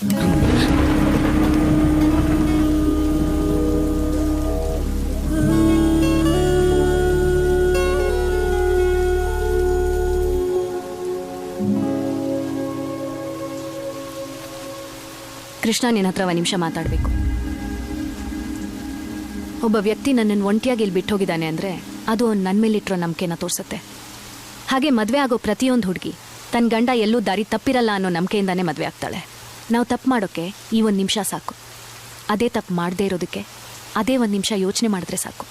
ಕೃಷ್ಣ, ನಿನ್ನ ಹತ್ರ ಒಂದು ನಿಮಿಷ ಮಾತಾಡಬೇಕು. ಒಬ್ಬ ವ್ಯಕ್ತಿ ನನ್ನನ್ನು ಒಂಟಿಯಾಗಿ ಇಲ್ಲಿ ಬಿಟ್ಟು ಹೋಗಿದ್ದಾನೆ ಅಂದರೆ ಅದು ಅವ್ನು ನನ್ನ ಮೇಲಿಟ್ಟಿರೋ ನಂಬಿಕೆನ ತೋರಿಸುತ್ತೆ. ಹಾಗೆ ಮದುವೆ ಆಗೋ ಪ್ರತಿಯೊಂದು ಹುಡುಗಿ ತನ್ನ ಗಂಡ ಎಲ್ಲೂ ದಾರಿ ತಪ್ಪಿರಲ್ಲ ಅನ್ನೋ ನಂಬಿಕೆಯಿಂದಾನೇ ಮದುವೆ ಆಗ್ತಾಳೆ. ನಾವು ತಪ್ಪು ಮಾಡೋಕ್ಕೆ ಈ ಒಂದು ನಿಮಿಷ ಸಾಕು. ಅದೇ ತಪ್ಪು ಮಾಡದೇ ಇರೋದಕ್ಕೆ ಅದೇ ಒಂದು ನಿಮಿಷ ಯೋಚನೆ ಮಾಡಿದ್ರೆ ಸಾಕು.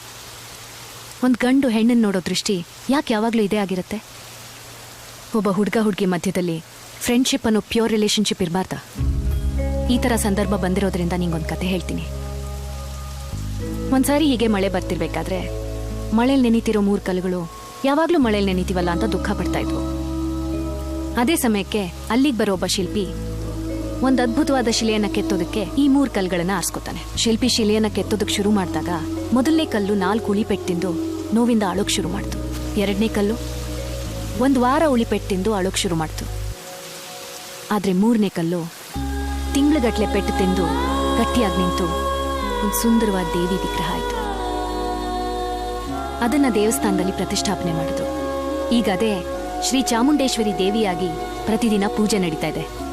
ಒಂದು ಗಂಡು ಹೆಣ್ಣನ್ನು ನೋಡೋ ದೃಷ್ಟಿ ಯಾಕೆ ಯಾವಾಗಲೂ ಇದೇ ಆಗಿರುತ್ತೆ? ಒಬ್ಬ ಹುಡುಗ ಹುಡುಗಿ ಮಧ್ಯದಲ್ಲಿ ಫ್ರೆಂಡ್ಶಿಪ್ ಅನ್ನೋ ಪ್ಯೂರ್ ರಿಲೇಷನ್ಶಿಪ್ ಇರಬಾರ್ದ? ಈ ಥರ ಸಂದರ್ಭ ಬಂದಿರೋದ್ರಿಂದ ನಿಂಗೊಂದು ಕತೆ ಹೇಳ್ತೀನಿ. ಒಂದ್ಸಾರಿ ಹೀಗೆ ಮಳೆ ಬರ್ತಿರ್ಬೇಕಾದ್ರೆ ಮಳೇಲಿ ನೆನೀತಿರೋ ಮೂರು ಕಲ್ಲುಗಳು ಯಾವಾಗಲೂ ಮಳೇಲಿ ನೆನೀತೀವಲ್ಲ ಅಂತ ದುಃಖ ಪಡ್ತಾ ಇದ್ವು. ಅದೇ ಸಮಯಕ್ಕೆ ಅಲ್ಲಿಗೆ ಬರೋ ಒಬ್ಬ ಶಿಲ್ಪಿ ಒಂದು ಅದ್ಭುತವಾದ ಶಿಲೆಯನ್ನ ಕೆತ್ತೋದಕ್ಕೆ ಈ ಮೂರು ಕಲ್ಗಳನ್ನ ಆರಿಸ್ಕೊತಾನೆ. ಶಿಲ್ಪಿ ಶಿಲೆಯನ್ನ ಕೆತ್ತೋದಕ್ಕೆ ಶುರು ಮಾಡಿದಾಗ ಮೊದಲನೇ ಕಲ್ಲು ನಾಲ್ಕು ಉಳಿಪೆಟ್ಟು ತಿಂದು ನೋವಿಂದ ಅಳೋಕ್ ಶುರು ಮಾಡ್ತು. ಎರಡನೇ ಕಲ್ಲು ಒಂದ್ ವಾರ ಉಳಿಪೆಟ್ಟು ತಿಂದು ಅಳೋಕ್ ಶುರು ಮಾಡ್ತು. ಆದ್ರೆ ಮೂರನೇ ಕಲ್ಲು ತಿಂಗ್ಳುಗಟ್ಲೆ ಪೆಟ್ಟು ತಿಂದು ಗಟ್ಟಿಯಾಗಿ ನಿಂತು ಒಂದು ಸುಂದರವಾದ ದೇವಿ ವಿಗ್ರಹ ಆಯ್ತು. ಅದನ್ನ ದೇವಸ್ಥಾನದಲ್ಲಿ ಪ್ರತಿಷ್ಠಾಪನೆ ಮಾಡಿದ್ರು. ಈಗ ಅದೇ ಶ್ರೀ ಚಾಮುಂಡೇಶ್ವರಿ ದೇವಿಯಾಗಿ ಪ್ರತಿದಿನ ಪೂಜೆ ನಡೀತಾ ಇದೆ.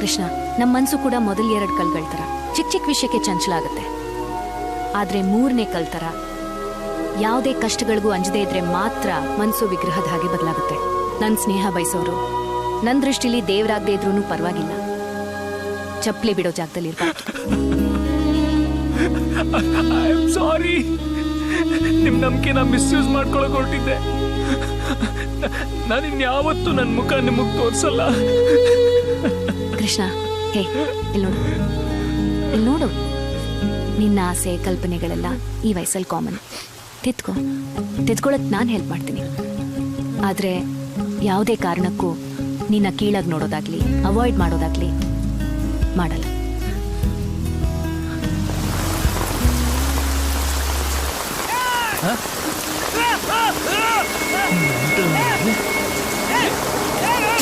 ಕೃಷ್ಣ ನಮ್ಮ ಮನಸ್ಸು ಕೂಡ ಮೊದಲ ಎರಡು ಕಲ್ಗಳ ಥರ. ಚಿಕ್ಕ ಚಿಕ್ಕ ವಿಷಯಕ್ಕೆ ಚಂಚಲ ಆಗುತ್ತೆ ಆದರೆ ಮೂರನೇ ಕಲ್ ಥರ ಯಾವುದೇ ಕಷ್ಟಗಳಿಗೂ ಅಂಜದೇ ಇದ್ರೆ ಮಾತ್ರ ಮನಸ್ಸು ವಿಗ್ರಹದ ಹಾಗೆ ಬದಲಾಗುತ್ತೆ. ನನ್ನ ಸ್ನೇಹ ಬಯಸೋರು. ನನ್ನ ದೃಷ್ಟಿಲಿ ದೇವರಾಗದೇ ಇದ್ರೂ ಪರವಾಗಿಲ್ಲ. ಚಪ್ಪಲಿ ಬಿಡೋ ಜಾಗದಲ್ಲಿ ಸಾರಿ ನಿಮ್ ನಂಬಿಕೆನ ಮಿಸ್ಯೂಸ್ ಮಾಡ್ಕೊಳಕ್ ಹೊರಟಿದ್ದೆ ನಾನು ಇನ್ಯಾವತ್ತೂ ನನ್ನ ಮುಖ ನಿಮಗೆ ತೋರ್ಸಲ್ಲ. ಕೃಷ್ಣ, ಹೇ, ಇಲ್ಲಿ ನೋಡು. ಇಲ್ಲಿ ನೋಡು. ನಿನ್ನ ಆಸೆ, ಕಲ್ಪನೆಗಳೆಲ್ಲ ಈ ವಯಸ್ಸಲ್ಲಿ ಕಾಮನ್ ತಿದ್ಕೊ ತಿದ್ಕೊಳ್ಳೋಕ್ಕೆ ನಾನು ಹೆಲ್ಪ್ ಮಾಡ್ತೀನಿ. ಆದರೆ ಯಾವುದೇ ಕಾರಣಕ್ಕೂ ನಿನ್ನ ಕೀಳಾಗಿ ನೋಡೋದಾಗ್ಲಿ ಅವಾಯ್ಡ್ ಮಾಡೋದಾಗ್ಲಿ ಮಾಡಲ್ಲ.